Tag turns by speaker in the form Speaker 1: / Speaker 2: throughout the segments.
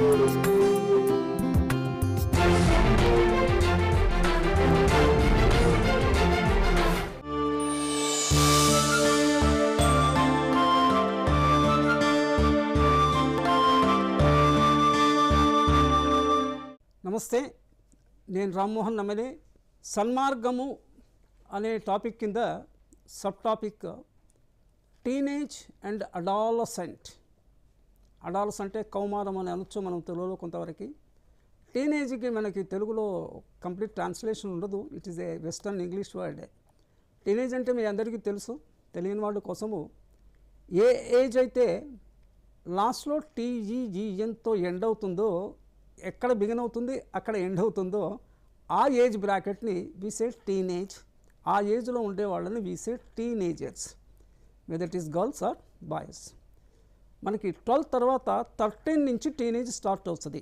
Speaker 1: నమస్తే నేను రామ్మోహన్ నమ్మలే సన్మార్గము అనే టాపిక్ కింద sub topic teenage and adolescent అడాల్స్ అంటే కౌమారం అని అనొచ్చు మనం తెలుగులో కొంతవరకు. టీనేజ్కి మనకి తెలుగులో కంప్లీట్ ట్రాన్స్లేషన్ ఉండదు. It is a western English word teenage అంటే మీ అందరికీ తెలుసు తెలియని వాళ్ళ కోసము. ఏ ఏజ్ అయితే లాస్ట్లో టీజీజీఎన్తో ఎండ్ అవుతుందో ఎక్కడ బిగిన్ అవుతుంది అక్కడ ఎండ్ అవుతుందో ఆ ఏజ్ బ్రాకెట్ని వీసే టీనేజ్ ఆ ఏజ్లో ఉండే వాళ్ళని we say teenagers whether it is girls or boys మనకి ట్వెల్వ్ తర్వాత థర్టీన్ నుంచి టీనేజ్ స్టార్ట్ అవుతుంది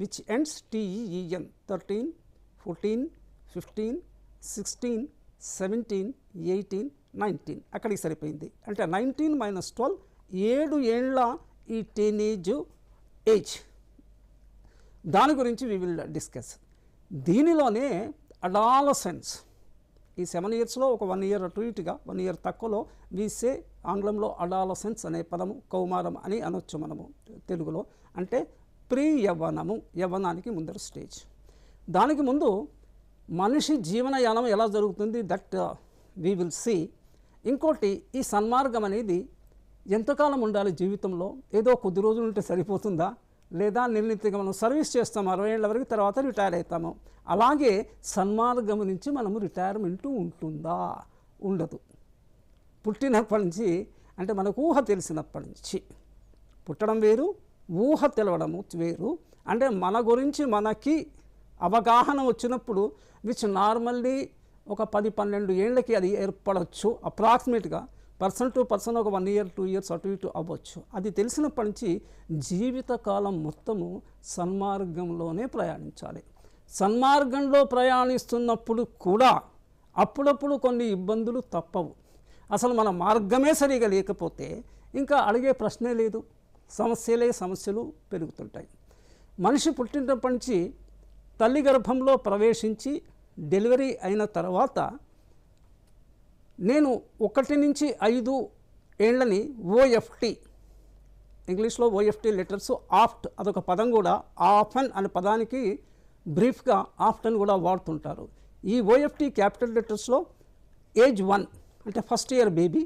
Speaker 1: which ends T E N thirteen fourteen fifteen sixteen seventeen eighteen nineteen. అక్కడికి సరిపోయింది. అంటే నైన్టీన్ మైనస్ ట్వెల్వ్ ఏడు ఏళ్ళ ఈ టీనేజ్ ఏజ్. దాని గురించి వి విల్ డిస్కస్ దీనిలోనే అడాలసెన్స్. ఈ సెవెన్ ఇయర్స్లో ఒక వన్ ఇయర్ అటు ఇటుగా వన్ ఇయర్ తక్కువలో వీసే ఆంగ్లంలో అడాలసెన్స్ అనే పదము కౌమారం అని అనొచ్చు మనము తెలుగులో. అంటే ప్రీ యవ్వనము యవ్వనానికి ముందర స్టేజ్. దానికి ముందు మనిషి జీవనయానం ఎలా జరుగుతుంది? దట్ వీ విల్ సీ ఇంకోటి ఈ సన్మార్గం అనేది ఎంతకాలం ఉండాలి జీవితంలో? ఏదో కొద్ది రోజులు ఉంటే సరిపోతుందా? లేదా నిర్ణీతిగా మనం సర్వీస్ చేస్తాం అరవై ఏళ్ళ వరకు తర్వాత రిటైర్ అవుతాము అలాగే సన్మార్గం నుంచి మనము రిటైర్మెంట్ ఉంటుందా? ఉండదు. పుట్టినప్పటి నుంచి అంటే మనకు ఊహ తెలిసినప్పటి నుంచి పుట్టడం వేరు ఊహ తెలవడము వేరు. అంటే మన గురించి మనకి అవగాహన వచ్చినప్పుడు విచ్ నార్మల్లీ ఒక పది పన్నెండు ఏళ్ళకి అది ఏర్పడవచ్చు అప్రాక్సిమేట్గా పర్సన్ టు పర్సన్ ఒక వన్ ఇయర్ టూ ఇయర్స్ అటు ఇటు అవ్వచ్చు. అది తెలిసినప్పటి నుంచి జీవితకాలం మొత్తము సన్మార్గంలోనే ప్రయాణించాలి. సన్మార్గంలో ప్రయాణిస్తున్నప్పుడు కూడా అప్పుడప్పుడు కొన్ని ఇబ్బందులు తప్పవు. అసలు మన మార్గమే సరిగా లేకపోతే ఇంకా అడిగే ప్రశ్నే లేదు. సమస్యలే సమస్యలు పెరుగుతుంటాయి. మనిషి పుట్టినప్పటి నుంచి తల్లి గర్భంలో ప్రవేశించి డెలివరీ అయిన తర్వాత నేను ఒకటి నుంచి ఐదు ఏళ్ళని ఓఎఫ్టీ ఇంగ్లీష్లో ఓఎఫ్టీ లెటర్స్ ఆఫ్ట్ అదొక పదం కూడా ఆఫన్ అనే పదానికి బ్రీఫ్గా ఆఫ్ట్ అని కూడా వాడుతుంటారు. ఈ ఓఎఫ్టీ క్యాపిటల్ లెటర్స్లో ఏజ్ వన్ అంటే first year baby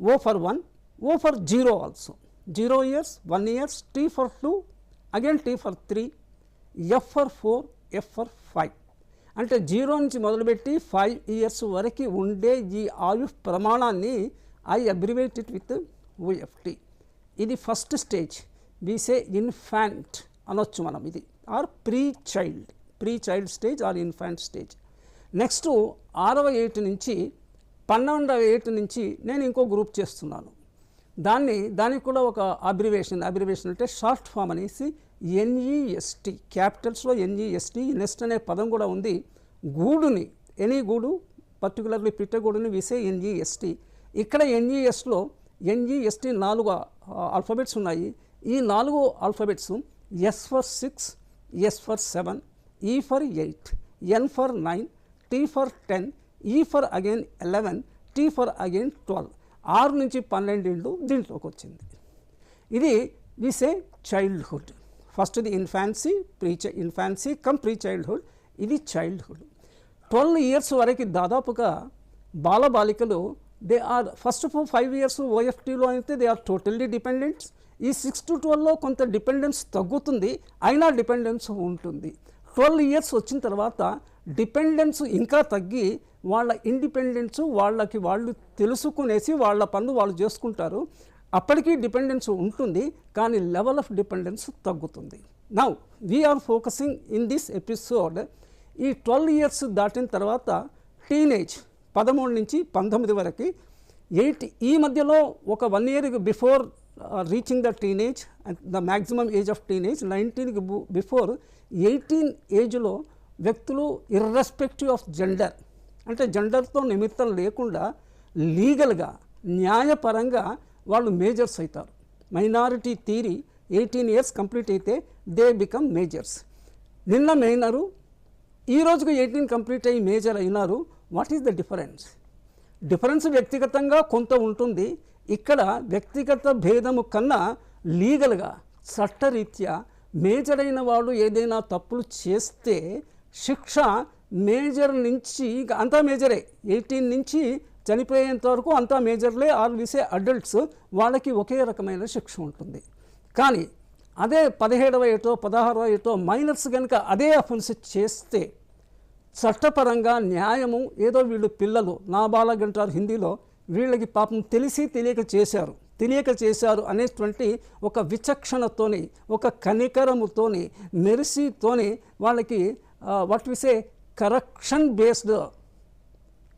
Speaker 1: O for one O for zero also zero years one years T for two again T for three F for four F for five అంటే జీరో నుంచి మొదలుపెట్టి five years వరకు ఉండే ఈ ఆయుష్ ప్రమాణాన్ని I abbreviate it with O F T ఇది first stage we say infant అనొచ్చు మనం ఇది. Or pre child pre child stage or infant stage next ఆరవ ఏటి నుంచి పన్నెండవ ఏటు నుంచి నేను ఇంకో గ్రూప్ చేస్తున్నాను. దాన్ని దానికి కూడా ఒక అబ్రివేషన్ అబ్రివేషన్ అంటే షార్ట్ ఫామ్ అనేసి ఎన్ఈఎస్టి క్యాపిటల్స్లో ఎన్ఈఎస్టి నెస్ట్ అనే పదం కూడా ఉంది. గూడుని ఎనీ గూడు పర్టికులర్లీ పిట్టగూడుని విసే ఎన్ఈఎస్టి ఇక్కడ ఎన్ఈఎస్లో ఎన్ఈఎస్టి నాలుగు ఆల్ఫాబెట్స్ ఉన్నాయి. ఈ నాలుగు alphabets S for six S for seven E for eight N for nine T for ten E for again eleven T for again twelve ఆరు నుంచి పన్నెండేళ్ళు దీంట్లోకి వచ్చింది. ఇది విసే చైల్డ్హుడ్ ఫస్ట్ది infancy pre infancy come pre childhood ఇది childhood twelve years వరకు దాదాపుగా బాలబాలికలు they are first four five years ఓఎఫ్టీలో అయితే దే ఆర్ టోటల్లీ డిపెండెంట్స్ ఈ సిక్స్ టు ట్వెల్వ్లో కొంత డిపెండెన్స్ తగ్గుతుంది అయినా డిపెండెన్స్ ఉంటుంది. ట్వెల్వ్ ఇయర్స్ వచ్చిన తర్వాత డిపెండెన్స్ ఇంకా తగ్గి వాళ్ళ ఇండిపెండెన్స్ వాళ్ళకి వాళ్ళు తెలుసుకునేసి వాళ్ళ పనులు వాళ్ళు చేసుకుంటారు. అప్పటికీ డిపెండెన్స్ ఉంటుంది కానీ లెవెల్ ఆఫ్ డిపెండెన్స్ తగ్గుతుంది. Now we are focusing in this episode ఈ ట్వెల్వ్ ఇయర్స్ దాటిన తర్వాత టీనేజ్ పదమూడు నుంచి పంతొమ్మిది వరకు ఎయిట్ ఈ మధ్యలో ఒక one year before reaching the teenage the maximum age of teenage నైన్టీన్కి before eighteen ఏజ్లో వ్యక్తులు ఇర్రెస్పెక్టివ్ ఆఫ్ జెండర్ అంటే జెండర్తో నిమిత్తం లేకుండా లీగల్గా న్యాయపరంగా వాళ్ళు మేజర్స్ అవుతారు minority theory eighteen years complete అయితే దే బికమ్ మేజర్స్ నిన్న మైనరు ఈ రోజుకు ఎయిటీన్ కంప్లీట్ అయ్యి మేజర్ అయినారు what is the difference difference వ్యక్తిగతంగా కొంత ఉంటుంది ఇక్కడ వ్యక్తిగత భేదము కన్నా లీగల్గా చట్టరీత్యా మేజర్ అయిన వాళ్ళు ఏదైనా తప్పులు చేస్తే శిక్ష మేజర్ నుంచి ఇక అంతా మేజరే. ఎయిటీన్ నుంచి చనిపోయేంత వరకు అంతా మేజర్లే. ఆర్ విసే అడల్ట్స్ వాళ్ళకి ఒకే రకమైన శిక్ష ఉంటుంది. కానీ అదే పదిహేడవ ఏటో పదహారవ ఏటో మైనర్స్ కనుక అదే అఫెన్స్ చేస్తే చట్టపరంగా న్యాయము ఏదో వీళ్ళు పిల్లలు నా బాలగంటారు హిందీలో వీళ్ళకి పాపం తెలిసి తెలియక చేశారు. తెలియక చేశారు అనేటువంటి ఒక విచక్షణతోని ఒక కనికరముతోని మెరిసితోని వాళ్ళకి what we say corruption based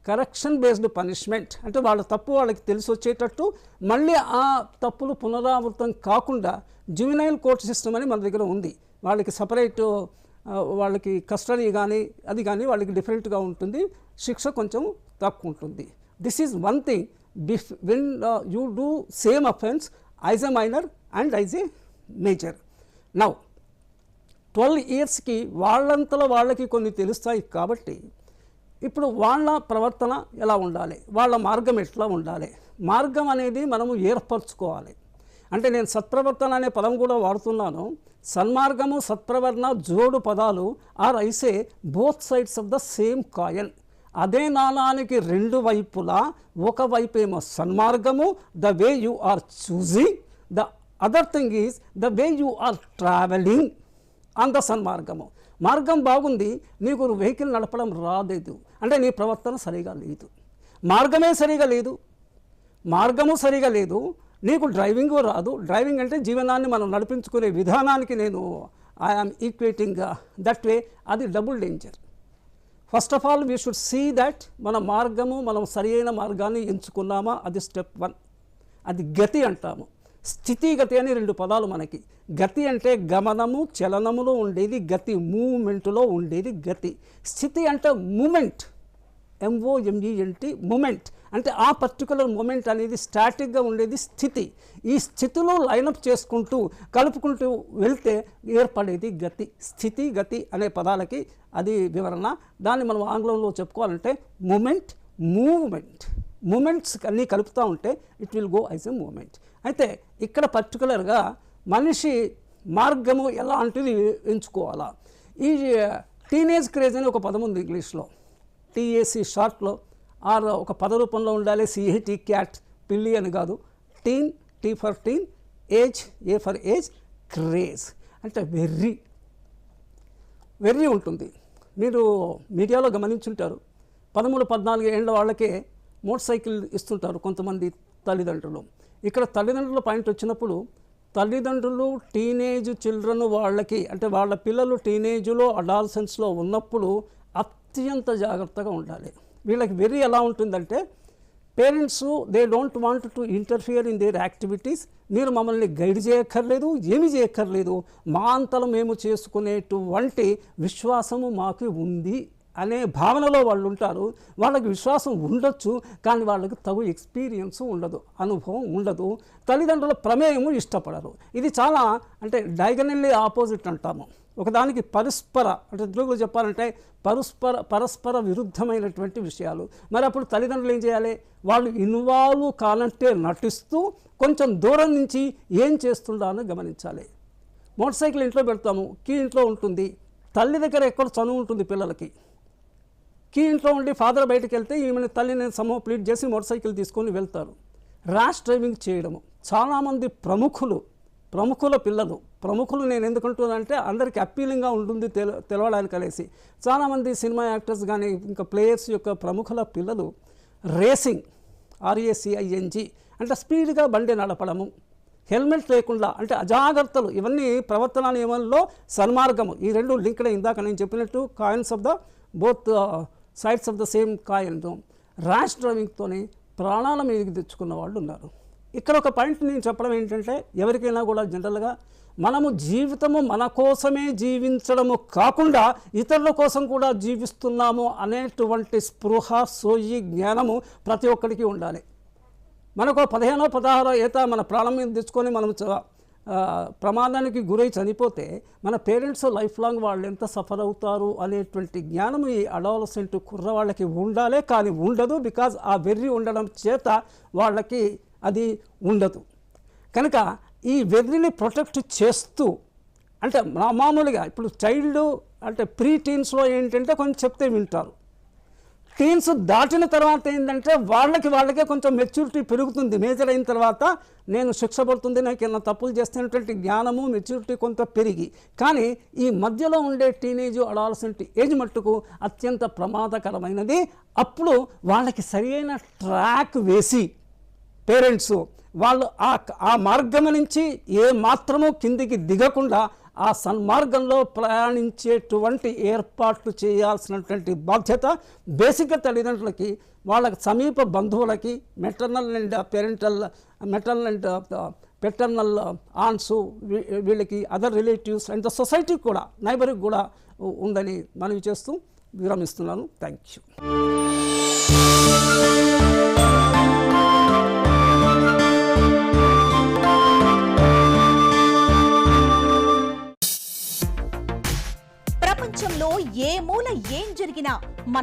Speaker 1: correction based punishment అంటే వాళ్ళ తప్పు వాళ్ళకి తెలిసి వచ్చేటట్టు మళ్ళీ ఆ తప్పులు పునరావృతం కాకుండా జువినైల్ కోర్ట్ సిస్టమ్ అని మన దగ్గర ఉంది. వాళ్ళకి సపరేట్ వాళ్ళకి కస్టడీ కానీ అది కానీ వాళ్ళకి డిఫరెంట్గా ఉంటుంది. శిక్ష కొంచెం తక్కువ ఉంటుంది. This is one thing బిఫ్ when you do same offence as a minor and as a major now twelve ఇయర్స్కి వాళ్ళంతలో వాళ్ళకి కొన్ని తెలుస్తాయి కాబట్టి ఇప్పుడు వాళ్ళ ప్రవర్తన ఎలా ఉండాలి? వాళ్ళ మార్గం ఎట్లా ఉండాలి? మార్గం అనేది మనము ఏర్పరచుకోవాలి. అంటే నేను సత్ప్రవర్తన అనే పదం కూడా వాడుతున్నాను. సన్మార్గము సత్ప్రవర్ణ జోడు పదాలు are I say both sides of the same coin. అదే నాణానికి రెండు వైపులా ఒకవైపేమో సన్మార్గము the way you are choosing the other thing is the way you are travelling అంత సన్మార్గము. మార్గం బాగుంది నీకు వెహికల్ నడపడం రాలేదు. అంటే నీ ప్రవర్తన సరిగా లేదు. మార్గమే సరిగా లేదు. మార్గము సరిగా లేదు. నీకు డ్రైవింగ్ రాదు. డ్రైవింగ్ అంటే జీవనాన్ని మనం నడిపించుకునే విధానానికి నేను ఐఆమ్ ఈక్వేటింగ్ దట్ వే అది double danger first of all we should see that మన మార్గము మనం సరియైన మార్గాన్ని ఎంచుకున్నామా? అది స్టెప్ వన్ అది గతి అంటాము. స్థితిగతి అని రెండు పదాలు మనకి. గతి అంటే గమనము చలనములో ఉండేది గతి. మూమెంట్లో ఉండేది గతి. స్థితి అంటే మూమెంట్ ఎంఓఎంఈఎన్టీ మూమెంట్ అంటే ఆ పర్టికులర్ మూమెంట్ అనేది స్టాటిక్గా ఉండేది స్థితి. ఈ స్థితిలో లైనప్ చేసుకుంటూ కలుపుకుంటూ వెళ్తే ఏర్పడేది గతి స్థితి గతి అనే పదాలకి అది వివరణ. దాన్ని మనం ఆంగ్లంలో చెప్పుకోవాలంటే మూమెంట్ మూవ్మెంట్. మూమెంట్స్ అన్నీ కలుపుతూ ఉంటే it will go as a moment అయితే ఇక్కడ పర్టికులర్గా మనిషి మార్గము ఎలాంటిది ఎంచుకోవాలా? ఈ టీనేజ్ క్రేజ్ అని ఒక పదం ఉంది ఇంగ్లీష్లో. టీఏసీ షార్ట్లో ఆర్ ఒక పద రూపంలో ఉండాలి సిఏటి క్యాట్ పిల్లి అని కాదు. Teen T for teen age A for age craze. అంటే వెర్రి. వెర్రి ఉంటుంది. మీరు మీడియాలో గమనించుంటారు. పదమూడు పద్నాలుగు ఏళ్ళ వాళ్ళకే మోటార్ సైకిల్ ఇస్తుంటారు కొంతమంది తల్లిదండ్రులు. ఇక్కడ తల్లిదండ్రుల పాయింట్ వచ్చినప్పుడు తల్లిదండ్రులు టీనేజ్ చిల్డ్రన్ వాళ్ళకి అంటే వాళ్ళ పిల్లలు టీనేజ్లో అడాల్సెన్స్లో ఉన్నప్పుడు అత్యంత జాగ్రత్తగా ఉండాలి. వీళ్ళకి వెర్రి ఎలా ఉంటుందంటే parents they don't want to interfere in their activities మీరు మమ్మల్ని గైడ్ చేయక్కర్లేదు ఏమి చేయక్కర్లేదు. మా అంతలో మేము చేసుకునేటువంటి విశ్వాసము మాకు ఉంది అనే భావనలో వాళ్ళు ఉంటారు. వాళ్ళకి విశ్వాసం ఉండొచ్చు కానీ వాళ్ళకి తగు ఎక్స్పీరియన్స్ ఉండదు అనుభవం ఉండదు. తల్లిదండ్రుల ప్రమేయము ఇష్టపడరు. ఇది చాలా అంటే డైగనల్లీ ఆపోజిట్ అంటాము. ఒకదానికి పరస్పర అంటే తెలుగులో చెప్పాలంటే పరస్పర పరస్పర విరుద్ధమైనటువంటి విషయాలు. మరి అప్పుడు తల్లిదండ్రులు ఏం చేయాలి? వాళ్ళు ఇన్వాల్వ్ కాలంటే నటిస్తూ కొంచెం దూరం నుంచి ఏం చేస్తుండాలని గమనించాలి. మోటార్ సైకిల్ ఇంట్లో పెడతాము కీ ఇంట్లో ఉంటుంది. తల్లి దగ్గర ఎక్కడ చనువు ఉంటుంది పిల్లలకి? కీ ఇంట్లో ఉండి ఫాదర్ బయటకు వెళ్తే ఈమెను తల్లిని సమూహ ప్లీట్ చేసి మోటార్ సైకిల్ తీసుకొని వెళ్తారు. ర్యాష్ డ్రైవింగ్ చేయడము. చాలామంది ప్రముఖులు ప్రముఖుల పిల్లలు. ప్రముఖులు నేను ఎందుకంటున్నానంటే అందరికీ అప్పీలింగ్గా ఉంటుంది తెల తెలవడానికి అనేసి. చాలామంది సినిమా యాక్టర్స్ కానీ ఇంకా ప్లేయర్స్ యొక్క ప్రముఖుల పిల్లలు రేసింగ్ ఆర్ఏసిఐఎన్జి అంటే స్పీడ్గా బండి నడపడము హెల్మెట్ లేకుండా అంటే అజాగ్రత్తలు ఇవన్నీ ప్రవర్తన నియమంలో సన్మార్గము. ఈ రెండు లింక్డ్ ఇందాక నేను చెప్పినట్టు coins of the both sides of the same coin rash డ్రైవింగ్తోనే ప్రాణాల మీదకి తెచ్చుకున్న వాళ్ళు ఉన్నారు ఇక్కడ ఒక పాయింట్ నేను చెప్పడం ఏంటంటే ఎవరికైనా కూడా జనరల్గా మనము జీవితము మన కోసమే జీవించడము కాకుండా ఇతరుల కోసం కూడా జీవిస్తున్నాము అనేటువంటి స్పృహ సోయి జ్ఞానము ప్రతి ఒక్కరికి ఉండాలి. మనకు పదిహేనో పదహారో ఈత మన ప్రాణం మీద తెచ్చుకొని మనం ప్రమాదానికి గురై చనిపోతే మన పేరెంట్స్ లైఫ్ లాంగ్ వాళ్ళు ఎంత సఫర్ అవుతారు అనేటువంటి జ్ఞానం ఈ అడాలసెంట్ కుర్రవాళ్ళకి ఉండాలే కానీ ఉండదు బికాజ్ ఆ వెర్రి ఉండడం చేత వాళ్ళకి అది ఉండదు. కనుక ఈ వెర్రిని ప్రొటెక్ట్ చేస్తూ అంటే మా- మామూలుగా ఇప్పుడు చైల్డ్ అంటే ప్రీ టీన్స్లో ఏంటంటే కొంచెం చెప్తే వింటారు. టీన్స్ దాటిన తర్వాత ఏంటంటే వాళ్ళకి వాళ్ళకే కొంచెం మెచ్యూరిటీ పెరుగుతుంది. మేజర్ అయిన తర్వాత నేను శిక్ష పడుతుంది నాకు ఏమైనా తప్పులు చేస్తున్నటువంటి జ్ఞానము మెచ్యూరిటీ కొంత పెరిగి. కానీ ఈ మధ్యలో ఉండే టీనేజ్ అడాల్సిన ఏజ్ మట్టుకు అత్యంత ప్రమాదకరమైనది. అప్పుడు వాళ్ళకి సరైన ట్రాక్ వేసి పేరెంట్స్ వాళ్ళు ఆ ఆ మార్గం నుంచి ఏ మాత్రము కిందికి దిగకుండా ఆ సన్మార్గంలో ప్రయాణించేటువంటి ఏర్పాట్లు చేయాల్సినటువంటి బాధ్యత బేసిక్గా తల్లిదండ్రులకి వాళ్ళకి సమీప బంధువులకి maternal and parental maternal and paternal aunts వీళ్ళకి other relatives and the society కూడా నైబర్కి కూడా ఉందని మనవి చేస్తూ విరమిస్తున్నాను. థ్యాంక్ యూ
Speaker 2: ఏ మూల ఏం జరిగినా మన